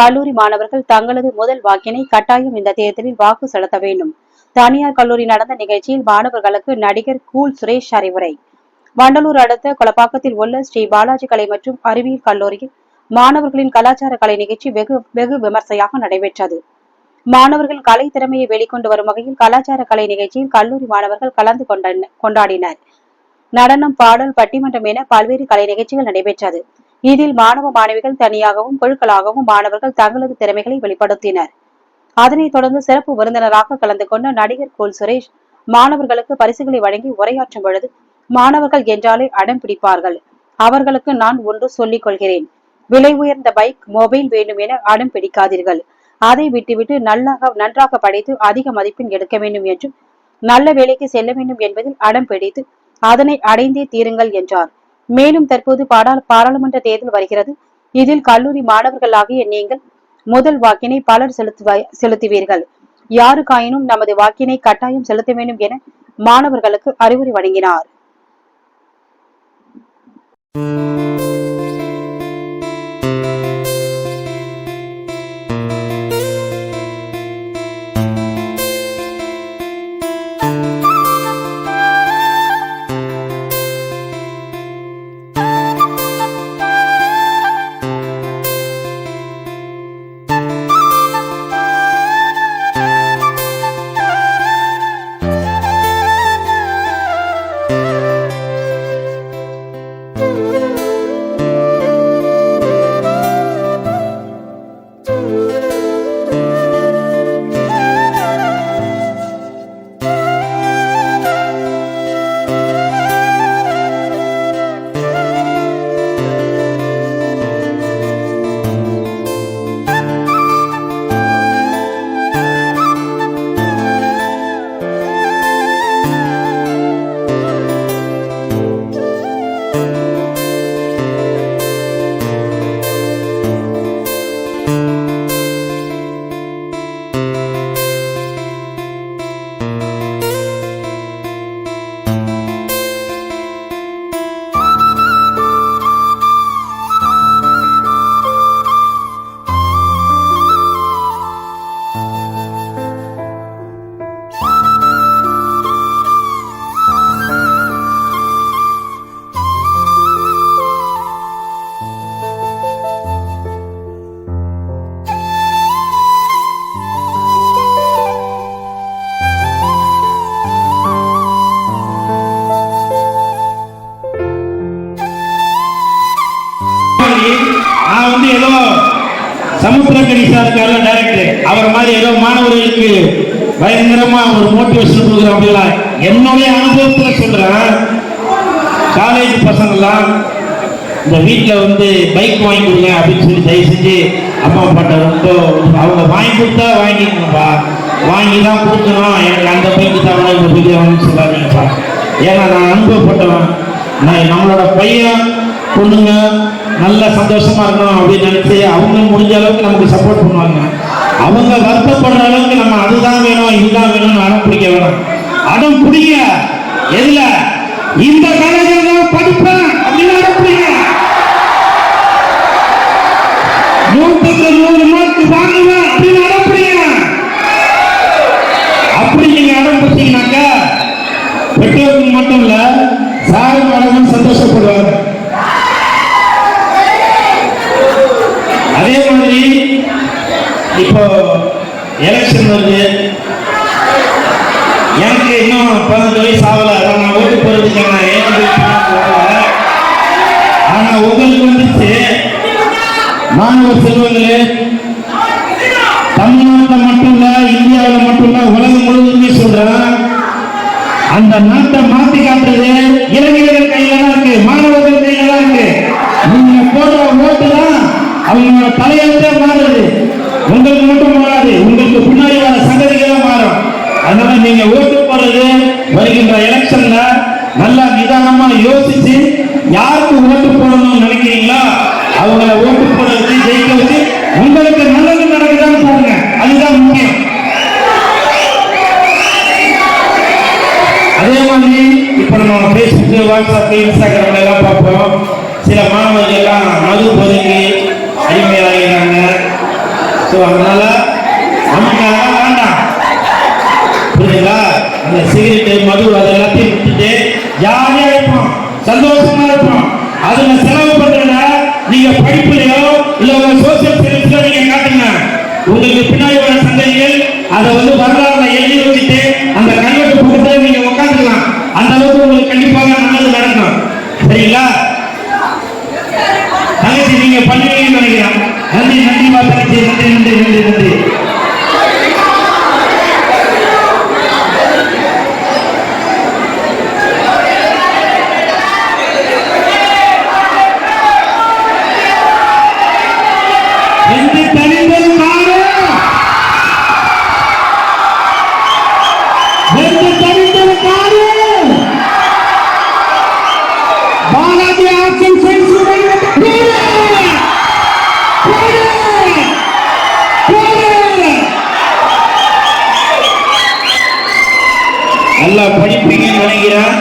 கல்லூரி மாணவர்கள் தங்களது முதல் வாக்கினை கட்டாயம் இந்த தேர்தலில் வாக்கு செலுத்த வேண்டும். தனியார் கல்லூரி நடந்த நிகழ்ச்சியில் மாணவர்களுக்கு நடிகர் கூல் சுரேஷ் அறிவுரை. வண்டலூர் அடுத்த கொலப்பாக்கத்தில் உள்ள ஸ்ரீ பாலாஜி கலை மற்றும் அறிவியல் கல்லூரியில் மாணவர்களின் கலாச்சார கலை நிகழ்ச்சி வெகு வெகு விமர்சையாக நடைபெற்றது. மாணவர்கள் கலை திறமையை வெளிக்கொண்டு வரும் வகையில் கலாச்சார கலை நிகழ்ச்சியில் கல்லூரி மாணவர்கள் கலந்து கொண்டாடினர். நடனம் பாடல் பட்டிமன்றம் என பல்வேறு கலை நிகழ்ச்சிகள் நடைபெற்றது. இதில் மாணவ மாணவிகள் தனியாகவும் குழுக்களாகவும் மாணவர்கள் தங்களது திறமைகளை வெளிப்படுத்தினர். அதனைத் தொடர்ந்து சிறப்பு விருந்தினராக கலந்து கொண்ட நடிகர் கோல் சுரேஷ் மாணவர்களுக்கு பரிசுகளை வழங்கி உரையாற்றும் பொழுது மாணவர்கள் என்றாலே அடம் பிடிப்பார்கள். அவர்களுக்கு நான் ஒன்று சொல்லிக் கொள்கிறேன். விலை உயர்ந்த பைக் மொபைல் வேண்டும் என அடம் பிடிக்காதீர்கள். அதை விட்டுவிட்டு நல்லாக நன்றாக படித்து அதிக மதிப்பெண் எடுக்க வேண்டும் என்றும் நல்ல வேலைக்கு செல்ல வேண்டும் என்பதில் அடம் பிடித்து அதனை அடைந்தே தீருங்கள் என்றார். மேலும் தற்போது பாடா- பாராளுமன்ற தேர்தல் வருகிறது. இதில் கல்லூரி மாணவர்களாகிய நீங்கள் முதல் வாக்கினை பலர் செலுத்து செலுத்துவீர்கள். யாருக்காயினும் நமது வாக்கினை கட்டாயம் செலுத்த வேண்டும் என மாணவர்களுக்கு அறிவுரை வழங்கினார். ஏதோ மாணவர்களுக்கு பயங்கரமா ஒரு மோட்டிவேஷன் கொடுக்குறோம் அப்படிலாம் என்னுடைய அனுபவத்துல சொல்றேன். காலேஜ் பசங்கள்லாம் இந்த வீட்டில் வந்து பைக் வாங்கி கொடுங்க அப்படின்னு சொல்லி தயவு செஞ்சு அம்மா அப்பாட்ட ரொம்ப அவங்க வாங்கி கொடுத்தா வாங்கிக்கணும்ப்பா. வாங்கி தான் கொடுக்கணும். எனக்கு அந்த பைக்கு தான் இந்த பைக்கு வாங்கி சொல்லாதீங்கப்பா ஏன்னா நான் அனுபவப்பட்டவன். நான் நம்மளோட பையன் பொண்ணுங்க நல்ல சந்தோஷமா இருக்கணும் அப்படின்னு நினைச்சு அவங்க முடிஞ்ச அளவுக்கு நமக்கு சப்போர்ட் பண்ணுவாங்க. அவங்க வருத்தப்படுற அளவுக்கு நம்ம அதுதான் வேணும் இதுதான் வேணும்னு அடம் பிடிக்க வேணும். அடம் பிடிக்க எதுல? இந்த காலேஜில் படிப்பேன் அப்படின்னு அடம் பிடிங்க. நூற்றுக்கு நூறு மார்க் வாங்குவேன் அப்படின்னு அடம் அப்படி நீங்க அடம் பிடிச்சீங்கன்னாக்கா பெற்றோருக்கு மட்டும் இல்ல சாரு மேடமும் சந்தோஷப்படுவாங்க அதே மாதிரி இப்போ எலெக்ஷன் வருது. எனக்கு இன்னும் பதினஞ்சு வயசு ஆகல. அதான் நான் ஓட்டு போறதுக்கான ஆனா உங்களுக்கு வந்துச்சு. மாணவ செல்வங்களே. தமிழ்நாட்டில் மட்டும் இல்ல இந்தியாவில் மட்டும் இல்ல உலகம் முழுவதுமே சொல்றேன். அந்த நாட்டை மாத்தி காட்டுறது இளைஞர்கள் கையில தான் இருக்கு மாணவர்கள் கையில தான் இருக்கு. நீங்க போடுற ஓட்டு தான் அவங்களோட தலையெழுத்தே மாறுது. உங்களுக்கு மட்டும் மாறாது உங்களுக்கு பின்னாடி வர சங்கதிகளும் மாறும் அதனால நீங்க ஓட்டு போடுறது வருகின்ற எலெக்ஷன்ல நல்லா நிதானமா யோசிச்சு யாருக்கு ஓட்டு போடணும்னு நினைக்கிறீங்களா அவங்கள ஓட்டு போட வச்சு ஜெயிக்க வச்சு உங்களுக்கு நல்லது நடக்குதான்னு போடுங்க அதுதான் முக்கியம். அதே மாதிரி இப்ப நம்ம பேஸ்புக் வாட்ஸ்அப் இன்ஸ்டாகிராம்ல எல்லாம் பார்ப்போம். சில மாணவர்கள் எல்லாம் மது போதைக்கு அடிமையாகிறாங்க ஸோ அதனால நமக்கு அதெல்லாம் வேண்டாம். புரியுதுங்களா அந்த சிகரெட்டு மது அதை எல்லாத்தையும் விட்டுட்டு ஜாலியா இருப்போம் சந்தோஷமா இருப்போம். அதுல செலவு பண்றதுனா நீங்க படிப்புலையோ இல்ல உங்க சோசியல் சர்வீஸ்ல நீங்க காட்டுங்க. உங்களுக்கு பின்னாடி வர சந்ததிகள் அதை வந்து வரலாறுல எழுதி வச்சுட்டு அந்த கல்வெட்டு பக்கத்துல நீங்க உட்காந்துக்கலாம் அந்த அளவுக்கு உங்களுக்கு கண்டிப்பாக நல்லது நடக்கும். சரிங்களா? தங்கச்சி நீங்க பண்ணுவீங்கன்னு நினைக்கிறேன். நன்றி நன்றி தங்கச்சி நன்றி நன்றி நன்றி நன்றி. பாலாஜி ஆக்சன் சென்ஸ் நல்லா படிப்பீங்கன்னு நினைக்கிறேன்